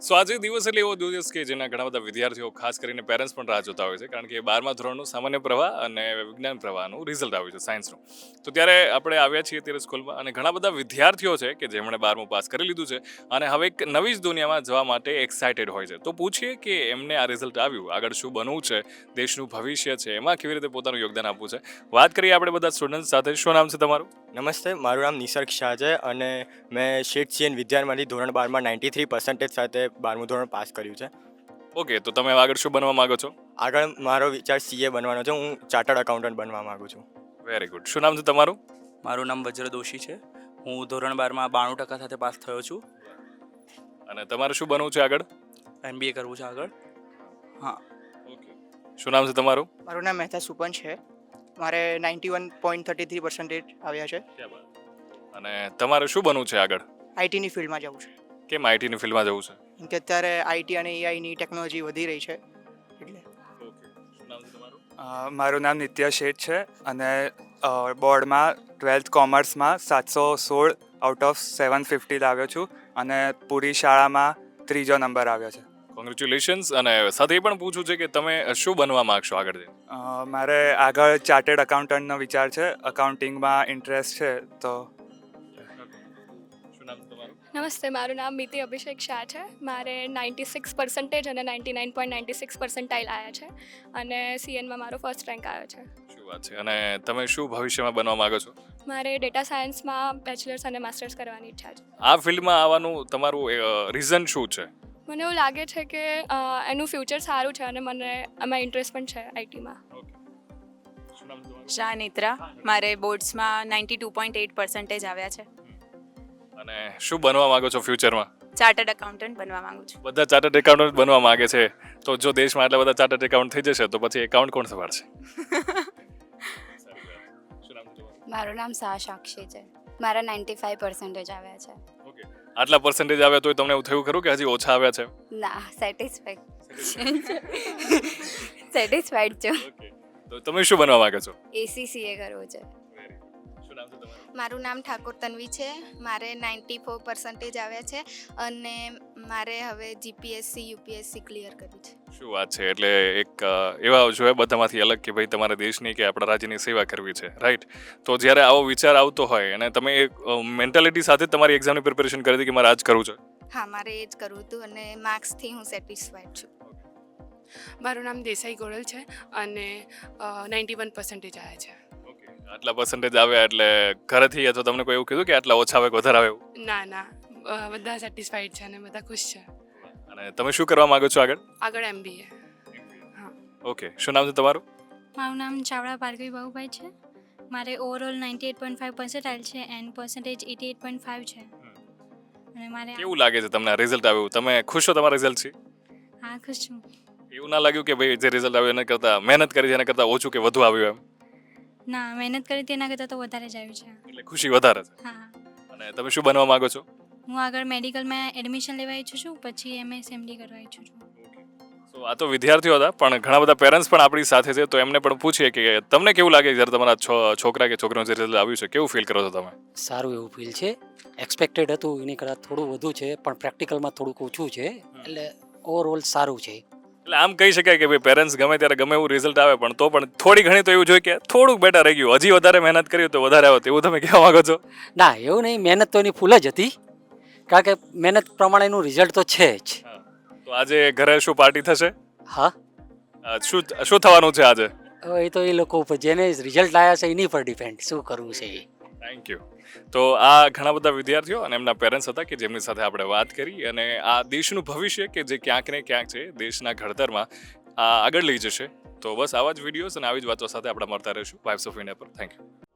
સો આજે દિવસ એટલે એવો દિવસ કે જેના ઘણા બધા વિદ્યાર્થીઓ ખાસ કરીને પેરેન્ટ્સ પણ રાહ જોતા હોય છે, કારણ કે બારમા ધોરણનું સામાન્ય પ્રવાહ અને વિજ્ઞાન પ્રવાહનું રિઝલ્ટ આવ્યું છે સાયન્સનું તો ત્યારે આપણે આવ્યા છીએ ત્યારે સ્કૂલમાં અને ઘણા બધા વિદ્યાર્થીઓ છે કે જેમણે બારમું પાસ કરી લીધું છે અને હવે એક નવી જ દુનિયામાં જવા માટે એક્સાઇટેડ હોય છે. તો પૂછીએ કે એમને આ રિઝલ્ટ આવ્યું, આગળ શું બનવું છે, દેશનું ભવિષ્ય છે, એમાં કેવી રીતે પોતાનું યોગદાન આપવું છે? વાત કરીએ આપણે બધા સ્ટુડન્ટ સાથે. શું નામ છે તમારું? નમસ્તે, મારું નામ નિસર્ગ શાહ છે અને મેં શેઠ સીએન વિદ્યારમાંથી ધોરણ બારમાં નાઇન્ટી થ્રી પર્સન્ટેજ સાથે બારમું ધોરણ પાસ કર્યું છે. ઓકે તો તમે આગળ શું બનવા માંગો છો? આગળ મારો વિચાર સીએ બનવાનો છે. હું ચાર્ટર્ડ એકાઉન્ટન્ટ બનવા માગું છું. વેરી ગુડ શું નામ છે તમારું? મારું નામ વજ્ર દોશી છે. હું ધોરણ બારમાં બાણું ટકા સાથે પાસ થયો છું. અને તમારે શું બનવું છે આગળ? એમબીએ કરવું છે આગળ. હા. ઓકે. શું નામ છે તમારું? મારું નામ મહેતા સુપન છે. મારે ninety one point thirty three percentage આવ્યા છે. અને તમારે શું બનવું છે આગળ? આઈટીની ફિલ્ડમાં જવું છે. કેમ આઈટીની ફિલ્ડમાં જવું છે? કેમ કે અત્યારે આઈટી અને એઆઈની ટેકનોલોજી વધી રહી છે એટલે. મારું નામ નિત્ય શેઠ છે અને બોર્ડમાં ટ્વેલ્થ કોમર્સમાં સાતસો સોળ આઉટ ઓફ સેવન ફિફ્ટી લાવ્યો છું અને પૂરી શાળામાં ત્રીજો નંબર આવ્યો છે. કોંગ્રેચ્યુલેશન્સ અને સાથે એ પણ પૂછવું છે કે તમે શું બનવા માગશો આગળ જઈને? મારે આગળ ચાર્ટેડ અકાઉન્ટન્ટનો વિચાર છે. અકાઉન્ટિંગમાં ઇન્ટરેસ્ટ છે તો નમસ્તે મારું નામ મિતિ અભિષેક શાહ છે. મારે નાઇન્ટી સિક્સ પર્સન્ટેજ અને ninety nine point ninety six percentile આવ્યા છે અને સીએનમાં મારો ફર્સ્ટ રેન્ક આવ્યો છે. શું વાત છે? અને તમે શું ભવિષ્યમાં બનવા માંગો છો? મારે ડેટા સાયન્સમાં બેચલર્સ અને માસ્ટર્સ કરવાની ઈચ્છા છે. આ ફિલ્ડમાં આવવાનું તમારું રીઝન શું છે? મને એવું લાગે છે કે એનું ફ્યુચર સારું છે અને મને એમાં ઇન્ટરેસ્ટ પણ છે આઈટીમાં શાહ નેત્રા. મારે બોર્ડ્સમાં ninety two point eight percentage આવ્યા છે. અને શું બનવા માંગો છો ફ્યુચરમાં ચાર્ટર્ડ એકાઉન્ટન્ટ બનવા માંગુ છું. બધા ચાર્ટર્ડ એકાઉન્ટ બનવા માંગે છે. તો જો દેશમાં આટલા બધા ચાર્ટર્ડ એકાઉન્ટ થઈ જશે તો પછી એકાઉન્ટ કોણ સંભાળશે? મારું નામ શાહ સાક્ષી છે. મારા નાઇન્ટી ફાઇવ પર્સન્ટેજ આવ્યા છે. ઓકે આટલા પર્સન્ટેજ આવ્યા તોય તમને એવું થયું ખરું કે હજી ઓછા આવ્યા છે? ના સેટિસ્ફાઈડ સેટિસ્ફાઈડ છું. ઓકે તો તમે શું બનવા માંગો છો? એસીસીએ કરવું છે. શું નામ છે તમારું? મારું નામ ઠાકોર તન્વી છે. મારે નાઇન્ટી ફોર પર્સન્ટેજ આવ્યા છે અને મારે હવે જીપીએસસી યુપીએસસી ક્લિયર કરવી છે. શું વાત છે? એટલે એક એવા જોઈએ બધામાંથી અલગ કે ભાઈ તમારા દેશની કે આપણા રાજ્યની સેવા કરવી છે રાઈટ તો જ્યારે આવો વિચાર આવતો હોય અને તમે એક મેન્ટાલિટી સાથે તમારી એક્ઝામની પ્રિપેરેશન કરી હતી કે મારે આજ કરવું છે? હા મારે એ જ કરવું હતું અને માર્ક્સથી હું સેટિસ્ફાઈડ છું. મારું નામ દેસાઈ ગોળલ છે અને નાઇન્ટી વન પર્સન્ટેજ આવ્યા છે. આટલા પર્સન્ટેજ આવ્યા એટલે ઘરેથી અથવા તમને કોઈ એવું કીધું કે આટલા ઓછા આવે વધારે આવે એવું? ના ના. અ, બધા સેટિસ્ફાઈડ છે અને બધા ખુશ છે. અને તમે શું કરવા માંગો છો આગળ? આગળ એમબીએ ઓકે શું નામ છે તમારું? મારું નામ ચાવડા ભાર્ગવી બાબુભાઈ છે. મારે overall ninety eight point five percentile છે and percentage eighty eight point five છે. અને મારે આ- કેવું લાગે છે તમને રિઝલ્ટ આવ્યું? તમે ખુશ છો તમારા રિઝલ્ટથી હા ખુશ છું. એવું ના લાગ્યું કે ભાઈ જે રિઝલ્ટ આવ્યું એના કરતાં મહેનત કરી છે એના કરતાં ઓછું કે વધુ આવ્યું એમ? ના મહેનત કરી તેના કરતાં તો વધારે જ આવ્યું છે એટલે ખુશી વધારે છે. હા. અને તમે શું બનવા માંગો છો? હું આગળ મેડિકલમાં એડમિશન લેવા ઈચ્છું છું પછી એમએસ એમડી કરવા ઈચ્છું છું. તો આ તો વિદ્યાર્થીઓ હતા પણ ઘણા બધા પેરેન્ટ્સ પણ આપણી સાથે છે તો એમને પણ પૂછીએ કે તમને કેવું લાગે જ્યારે તમારા છો- છોકરા કે છોકરીનું જે રિઝલ્ટ આવ્યું છે કેવું ફીલ કરો છો તમે? સારું એવું ફીલ છે. એક્સપેક્ટેડ હતું એની કરતાં થોડું વધુ છે પણ પ્રેક્ટિકલમાં થોડુંક ઓછું છે એટલે ઓવરઓલ સારું છે. એટલે આમ કહી શકાય કે ભાઈ પેરેન્ટ્સ ગમે ત્યારે ગમે એવું રિઝલ્ટ આવે પણ તો પણ થોડી ઘણી તો એવું જોઈએ કે થોડુંક બેટર રહી ગયું. હજી વધારે મહેનત કરી તો વધારે આવે એવું તમે કહેવા માંગો છો? ના એવું નહીં. મહેનત તો એની ફૂલ જ હતી. કારણ કે મહેનત પ્રમાણેનું રિઝલ્ટ તો છે જ. તો આજે ઘરે શું પાર્ટી થશે? હા? શું શું થવાનું છે આજે? એ તો એ લોકો ઉપર જેને રિઝલ્ટ આવ્યા છે એની પર ડિપેન્ડ શું કરવું છે એ? થેન્ક યુ તો આ ઘણા બધા વિદ્યાર્થીઓ અને એમના પેરેન્ટ્સ હતા કે જેમની સાથે આપણે વાત કરી અને આ દેશનું ભવિષ્ય કે જે ક્યાંક ને ક્યાંક છે દેશના ઘડતરમાં આગળ લઈ જશે. તો બસ આવા જ વિડીયોઝ અને આવી જ વાતો સાથે આપણે મળતા રહીશું. વાઇફ્સ ઓફ ઇન્ડિયા પર. Thank you